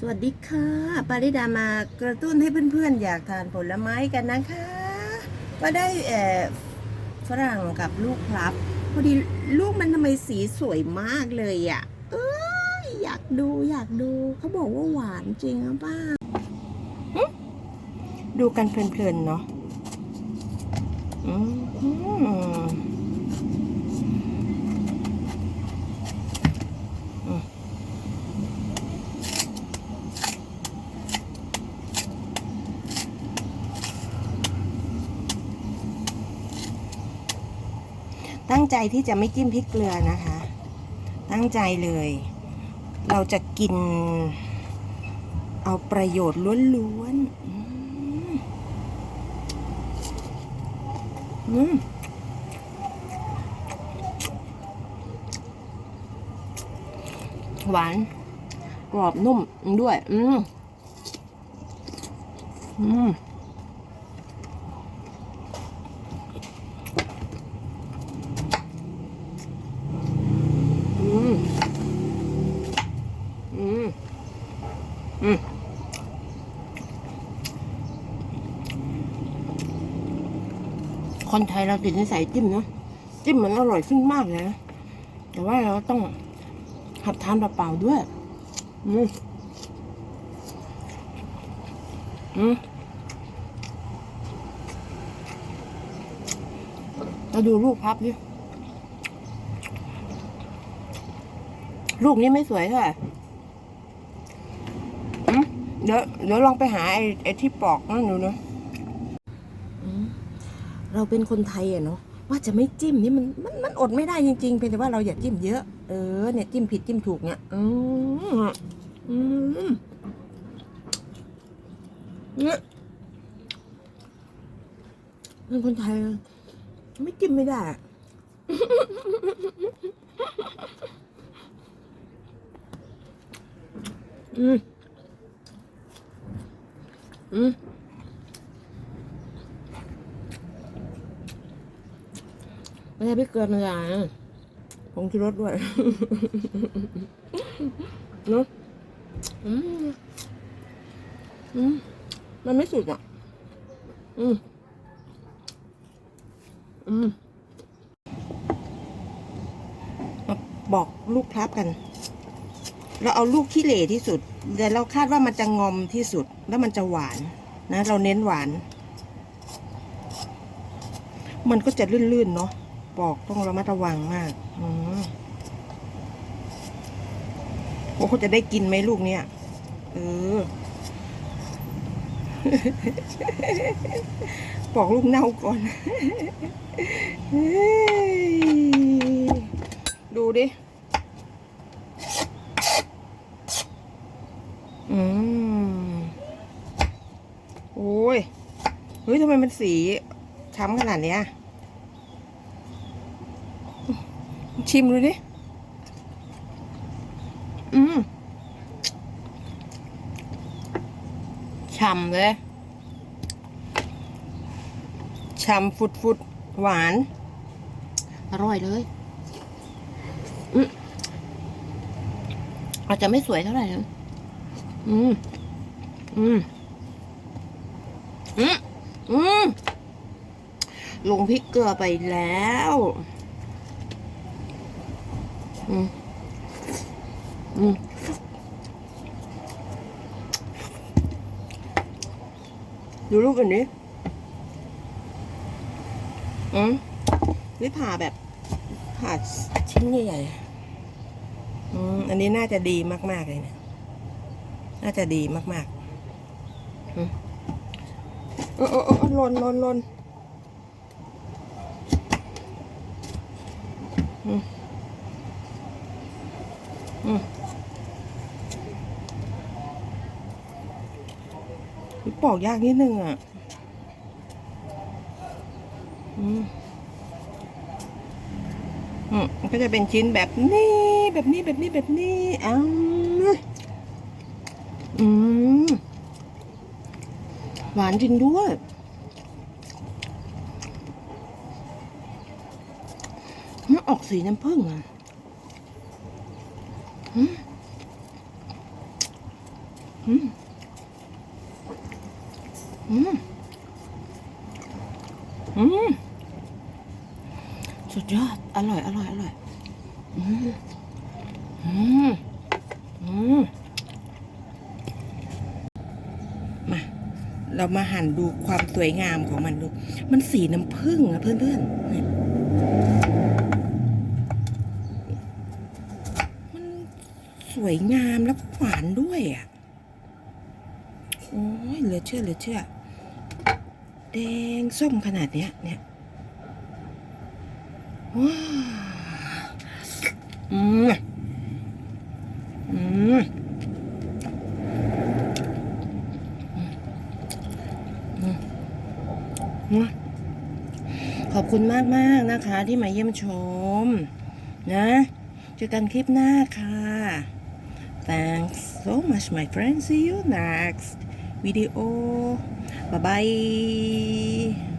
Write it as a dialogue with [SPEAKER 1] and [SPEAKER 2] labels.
[SPEAKER 1] สวัสดีค่ะ ปาริดามากระตุ้นให้เพื่อนๆ อยากทานผลไม้กันนะคะ ก็ได้เอ่อฝรั่งกับลูกพลับ พอดีลูกมันทำไมสีสวยมากเลยอะ่ะ เอ้ยอยากดูอยากดู เขาบอกว่าหวานจริงหรือเปล่าดูกันเพลินๆเนาะอืม ตั้งใจที่จะไม่จิ้มพริกเกลือนะคะ ตั้งใจเลย เราจะกิน เอาประโยชน์ล้วนๆอืมหวานกรอบนุ่มด้วย อืม อืม อืม อืม อืม คนไทยเราติดนิสัยจิ้มเนาะจิ้มมันอร่อยขึ้นมากเลยนะแต่ว่าเราต้องหัดทานเปล่าๆด้วยอืมอืมเราดูรูปพับดิลูกนี้ไม่สวยเท่าไหร่อืมเดี๋ยวเดี๋ยวลองไปหาไอ้ไอ้ที่ปอกนั่นดูเนาะ เราเป็นคนไทยอะเนาะว่าจะไม่จิ้มนี่มันมันมันอดไม่ได้จริงๆเพียงแต่ว่าเราอย่าจิ้มเยอะเออเนี่ยจิ้มผิดจิ้มถูกเนี่ยอืมอืมเนี่ยเป็นคนไทยไม่จิ้มไม่ได้อืมอืม ไม่ใช่พริกเกลือธรรมดานะผงชูรสด้วยเนอะอืมอืมมันไม่สุดอะ อืมอืมมาบอกลูกพลับกัน เราเอาลูกที่เหล่ที่สุด แต่เราคาดว่ามันจะงอมที่สุด แล้วมันจะหวาน นะ เราเน้นหวาน มันก็จะลื่นๆเนาะ ปอกต้องระมัดระวังมากอืมโอ้เขาจะได้กินไหมลูกเนี่ย เออ ปอกลูกเน่าก่อน ดูดิ อืม โอ้ย เฮ้ยทำไมมันสีช้ำขนาดเนี้ย ชิมดูดิ อืมฉ่ำเลยฉ่ำฟุดฟุดหวาน อร่อยเลยอืมอาจจะไม่สวยเท่าไหร่นะอืม อืม อืม อืม ลงพริกเกลือไปแล้ว อืมอืมดูรูปอันนี้อืมนี่ผ่าแบบผ่าชิ้นใหญ่ๆอืมอันนี้น่าจะดีมาก ๆ เลยเนะน่าจะดีมากๆอืมเออเออเออหล่นหล่นหล่นอืมอืม ปอกยากนิดนึงอะอืมอืมก็จะเป็นชิ้นแบบนี้แบบนี้แบบนี้แบบนี้อ้าวอืมหวานจริงด้วยมันออกสีน้ำผึ้งอะ อืมอืมอืมอืมสุดยอด อร่อย อร่อย อร่อย อืมอืมอืมมา เรามาหั่นดูความสวยงามของมันดู มันสีน้ำผึ้งอะเพื่อนๆเนี่ยมันส วยงามแล้วก็หวานด้วยอะ โอ้ยเหลือเชื่อเหลือเชื่อ แดงส้มขนาดเนี้ยเนี่ยว้าอืมอืมขอบคุณมากมากนะคะที่มาเยี่ยมชม นะเจอกันคลิปหน้าค่ะ Thanks so much my friends see you next video. Bye bye